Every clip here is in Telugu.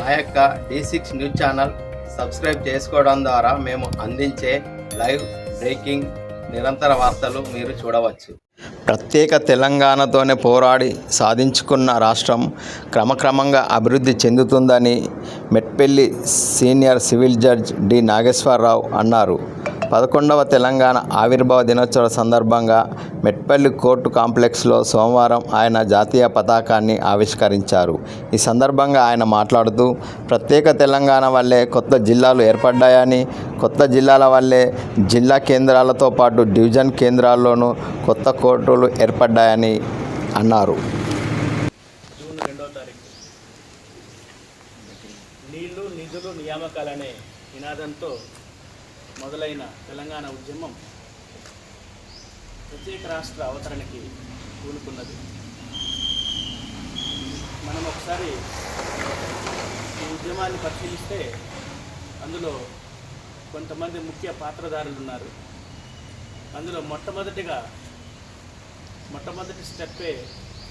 మా యొక్క D six news channel subscribe చేసుకోవడం ద్వారా మేము అందించే లైవ్ బ్రేకింగ్ నిరంతర వార్తలు మీరు చూడవచ్చు. ప్రత్యేక తెలంగాణతోనే పోరాడి సాధించుకున్న రాష్ట్రం క్రమక్రమంగా అభివృద్ధి చెందుతుందని Metpalli senior civil judge D Nageswara Rao అన్నారు. పదకొండవ తెలంగాణ ఆవిర్భావ దినోత్సవ సందర్భంగా మెట్పల్లి కోర్టు కాంప్లెక్స్లో సోమవారం ఆయన జాతీయ పతాకాన్ని ఆవిష్కరించారు. ఈ సందర్భంగా ఆయన మాట్లాడుతూ ప్రత్యేక తెలంగాణ వల్లే కొత్త జిల్లాలు ఏర్పడ్డాయని కొత్త జిల్లాల వల్లే జిల్లా కేంద్రాలతో పాటు డివిజన్ కేంద్రాల్లోనూ కొత్త కోర్టులు ఏర్పడ్డాయని అన్నారు. నీళ్ళు నిధులు నియామకాలనే నినాదంతో మొదలైన తెలంగాణ ఉద్యమం ప్రత్యేక రాష్ట్ర అవతరణకి కూనుకున్నది మనం ఒకసారి ఈ ఉద్యమాన్ని పరిశీలిస్తే అందులో కొంతమంది ముఖ్య పాత్రధారులు ఉన్నారు. అందులో మొట్టమొదటిగా మొట్టమొదటి స్టెప్పే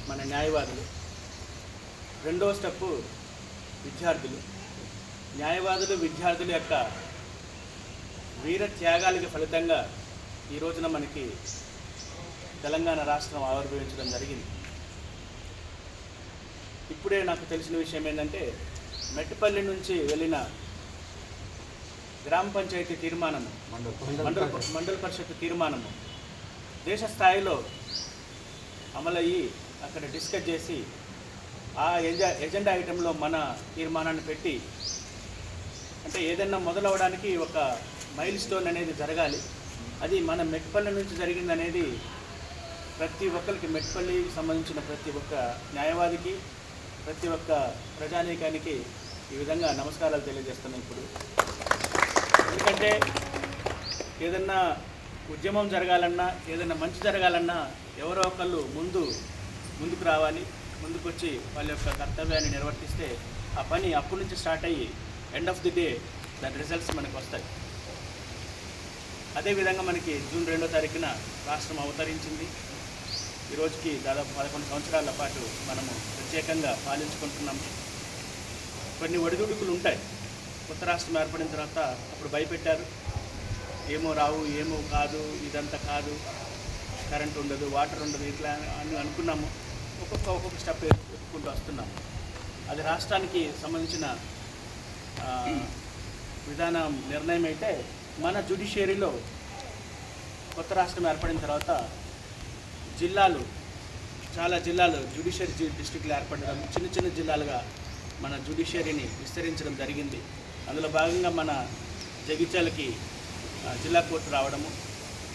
మన న్యాయవాదులు. రెండో స్టెప్పు విద్యార్థులు. న్యాయవాదులు విద్యార్థుల యొక్క వీర త్యాగాలకి ఫలితంగా ఈ రోజున మనకి తెలంగాణ రాష్ట్రం ఆవిర్భవించడం జరిగింది. ఇప్పుడే నాకు తెలిసిన విషయం ఏంటంటే మెట్టుపల్లి నుంచి వెళ్ళిన గ్రామ పంచాయతీ తీర్మానము మండల మండల పరిషత్ తీర్మానము దేశ స్థాయిలో అమలయ్యి అక్కడ డిస్కస్ చేసి ఆ ఎజెండా ఎజెండా ఐటెంలో మన తీర్మానాన్ని పెట్టి అంటే ఏదైనా మొదలవడానికి ఒక మైల్ స్టోన్ అనేది జరగాలి. అది మన మెట్పల్లి నుంచి జరిగింది అనేది ప్రతి ఒక్కరికి మెట్పల్లికి సంబంధించిన ప్రతి ఒక్క న్యాయవాదికి ప్రతి ఒక్క ప్రజానీకానికి ఈ విధంగా నమస్కారాలు తెలియజేస్తున్నాను ఇప్పుడు. ఎందుకంటే ఏదన్నా ఉద్యమం జరగాలన్నా ఏదైనా మంచి జరగాలన్నా ఎవరో ఒకళ్ళు ముందు ముందుకు రావాలి ముందుకొచ్చి వాళ్ళ యొక్క కర్తవ్యాన్ని నిర్వర్తిస్తే ఆ పని అప్పటి నుంచి స్టార్ట్ అయ్యి ఎండ్ ఆఫ్ ది డే దాని రిజల్ట్స్ మనకు వస్తాయి. అదేవిధంగా మనకి జూన్ రెండో తారీఖున రాష్ట్రం అవతరించింది. ఈరోజుకి దాదాపు పదకొండు సంవత్సరాల పాటు మనము ప్రత్యేకంగా పాలించుకుంటున్నాము కొన్ని ఒడిదుడుకులు ఉంటాయి. కొత్త రాష్ట్రం ఏర్పడిన తర్వాత అప్పుడు భయపెట్టారు. ఏమో రావు ఏమో కాదు ఇదంతా కాదు. కరెంట్ ఉండదు వాటర్ ఉండదు ఇట్లా అని అనుకున్నాము. ఒక్కొక్క ఒక్కొక్క స్టెప్ ఎత్తుకుంటూ వస్తున్నాము. అది రాష్ట్రానికి సంబంధించిన విధానం నిర్ణయం అయితే మన జుడిషియరీలో కొత్త రాష్ట్రం ఏర్పడిన తర్వాత జిల్లాలు చాలా జిల్లాలు జుడిషియరీ జి- ఏర్పడడం చిన్న చిన్న జిల్లాలుగా మన జుడిషియరీని విస్తరించడం జరిగింది. అందులో భాగంగా మన జగిత్యాలకి జిల్లా కోర్టు రావడము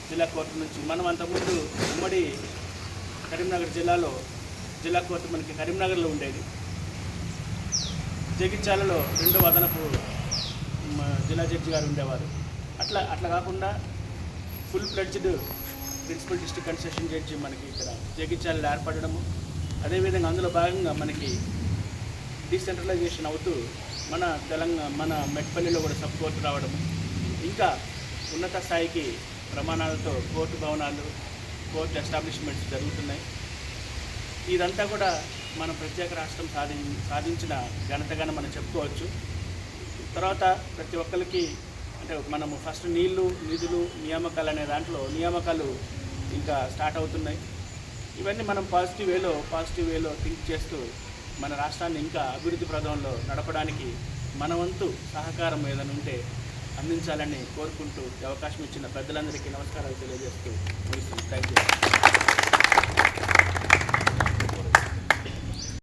జిల్లా కోర్టు నుంచి మనం అంతకుముందు ఉమ్మడి కరీంనగర్ జిల్లాలో జిల్లా కోర్టు మనకి కరీంనగర్లో ఉండేది. జగిత్యాలలో రెండో అదనపు జిల్లా జడ్జి గారు ఉండేవారు. అట్లా అట్లా కాకుండా full fledged principal district and judge మనకి ఇక్కడ జగిత్యాలలో ఏర్పడము అదేవిధంగా అందులో భాగంగా మనకి డీసెంట్రలైజేషన్ అవుతూ మన తెలంగాణ మన మెట్పల్లిలో కూడా సబ్ కోర్టు రావడము. ఇంకా ఉన్నత స్థాయికి ప్రమాణాలతో కోర్టు భవనాలు కోర్టు ఎస్టాబ్లిష్మెంట్స్ జరుగుతున్నాయి. ఇదంతా కూడా మన ప్రత్యేక రాష్ట్రం సాధి సాధించిన ఘనతగానే మనం చెప్పుకోవచ్చు. తర్వాత ప్రతి ఒక్కరికి అంటే మనము ఫస్ట్ నీళ్ళు నిధులు నియామకాలు అనే దాంట్లో నియామకాలు ఇంకా స్టార్ట్ అవుతున్నాయి. ఇవన్నీ మనం పాజిటివ్ వేలో పాజిటివ్ వేలో థింక్ చేస్తూ మన రాష్ట్రాన్ని ఇంకా అభివృద్ధి ప్రదంలో నడపడానికి మన వంతు సహకారం ఏదైనా ఉంటే అందించాలని కోరుకుంటూ అవకాశం ఇచ్చిన పెద్దలందరికీ నమస్కారాలు తెలియజేస్తూ ముగిస్తుంది థ్యాంక్ యూ